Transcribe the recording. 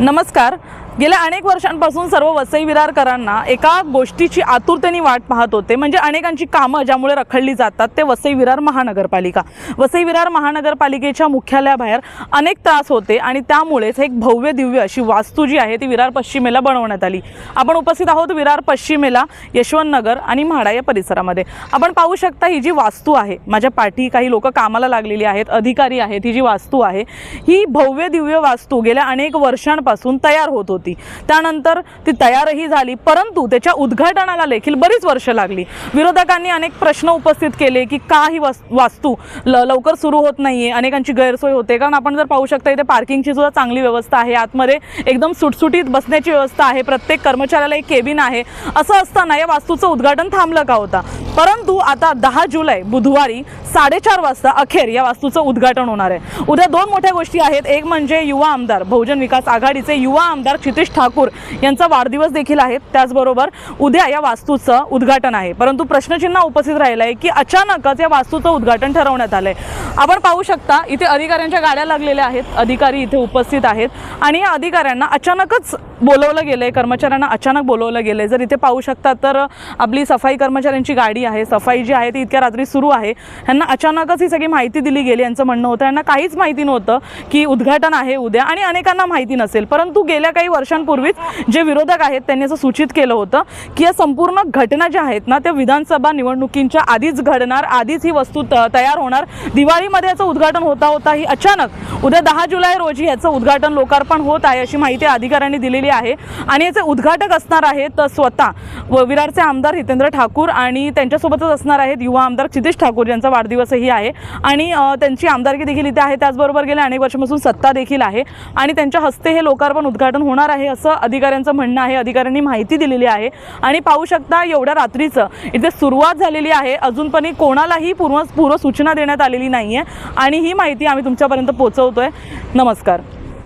नमस्कार. गेल्या अनेक वर्षांपासून सर्व वसई विरारकरांना एका गोष्टीची आतुरतेने वाट पाहत होते म्हणजे अनेकांची कामं ज्यामुळे रखडली जातात ते वसई विरार महानगरपालिका. वसई विरार महानगरपालिकेच्या मुख्यालयाबाहेर अनेक त्रास होते आणि त्यामुळेच एक भव्य दिव्य अशी वास्तू जी आहे ती विरार पश्चिमेला बनवण्यात आली. आपण उपस्थित आहोत विरार पश्चिमेला यशवंत नगर आणि म्हाडा या परिसरामध्ये. आपण पाहू शकता ही जी वास्तू आहे माझ्या पाठी काही लोक कामाला लागलेली आहेत अधिकारी आहेत ही जी वास्तू आहे ही भव्य दिव्य वास्तू गेल्या अनेक वर्षांपासून तयार होत होती. त्यानंतर ती तयारही झाली परंतु त्याच्या उद्घाटनाला देखील बरीच वर्ष लागली. विरोधकांनी अनेक प्रश्न उपस्थित केले की का ही वास्तू ल लवकर सुरू होत नाहीये अनेकांची गैरसोय होते. कारण आपण जर पाहू शकता इथे पार्किंगची सुद्धा चांगली व्यवस्था आहे. आतमध्ये एकदम सुटसुटीत बसण्याची व्यवस्था आहे. प्रत्येक कर्मचाऱ्याला एक केबिन आहे. असं असताना या वास्तूचं उद्घाटन थांबलं का होता? परंतु आता दहा जुलै बुधवारी साडेचार वाजता अखेर या वास्तूचं उद्घाटन होणार आहे. उद्या दोन मोठ्या गोष्टी आहेत. एक म्हणजे युवा आमदार बहुजन विकास आघाडीचे युवा आमदार क्षितिश ठाकूर यांचा वाढदिवस देखील आहे. त्याचबरोबर उद्या या वास्तूचं उद्घाटन आहे. परंतु प्रश्नचिन्ह उपस्थित राहिलं आहे की अचानकच या वास्तूचं उद्घाटन ठरवण्यात आलं आहे आपण पाहू शकता इथे अधिकाऱ्यांच्या गाड्या लागलेल्या आहेत. अधिकारी इथे उपस्थित आहेत. आणि या अधिकाऱ्यांना अचानकच बोलवलं गेलं आहे कर्मचाऱ्यांना अचानक बोलवलं गेलं आहे जर इथे पाहू शकता तर आपली सफाई कर्मचाऱ्यांची गाडी आहे सफाई जी आहे ती इतक्या रात्री सुरू आहे. ह्यांना अचानकच ही सगळी माहिती दिली गेली यांचं म्हणणं होतं. यांना काहीच माहिती नव्हतं की उद्घाटन आहे उद्या आणि अनेकांना माहिती नसेल. परंतु गेल्या काही वर्षांपूर्वीच जे विरोधक आहेत त्यांनी असं सूचित केलं होतं की या संपूर्ण घटना ज्या आहेत ना त्या विधानसभा निवडणुकींच्या आधीच घडणार आधीच ही वस्तू त- तयार होणार. दिवाळीमध्ये याचं उद्घाटन होता होता ही अचानक उद्या दहा जुलै रोजी याचं उद्घाटन लोकार्पण होत आहे अशी माहिती अधिकाऱ्यांनी दिलेली आहे. आणि याचे उद्घाटक असणार आहेत स्वतः व विरारचे आमदार हितेंद्र ठाकूर आणि त्यांच्या त्यांच्यासोबतच असणार आहेत युवा आमदार क्षितिश ठाकूर यांचा वाढदिवसही आहे. आणि त्यांची आमदारकी देखील इथे आहे. त्याचबरोबर गेल्या अनेक वर्षापासून सत्ता देखील आहे. आणि त्यांच्या हस्ते हे लोकार्पण उद्घाटन होणार आहे असं अधिकाऱ्यांचं म्हणणं आहे. अधिकाऱ्यांनी माहिती दिलेली आहे. आणि पाहू शकता एवढ्या रात्रीचं इथे सुरुवात झालेली आहे. अजूनपणी कोणालाही पूर्व पूर्व सूचना देण्यात आलेली नाही आहे आणि ही माहिती आम्ही तुमच्यापर्यंत पोहोचवतोय. नमस्कार.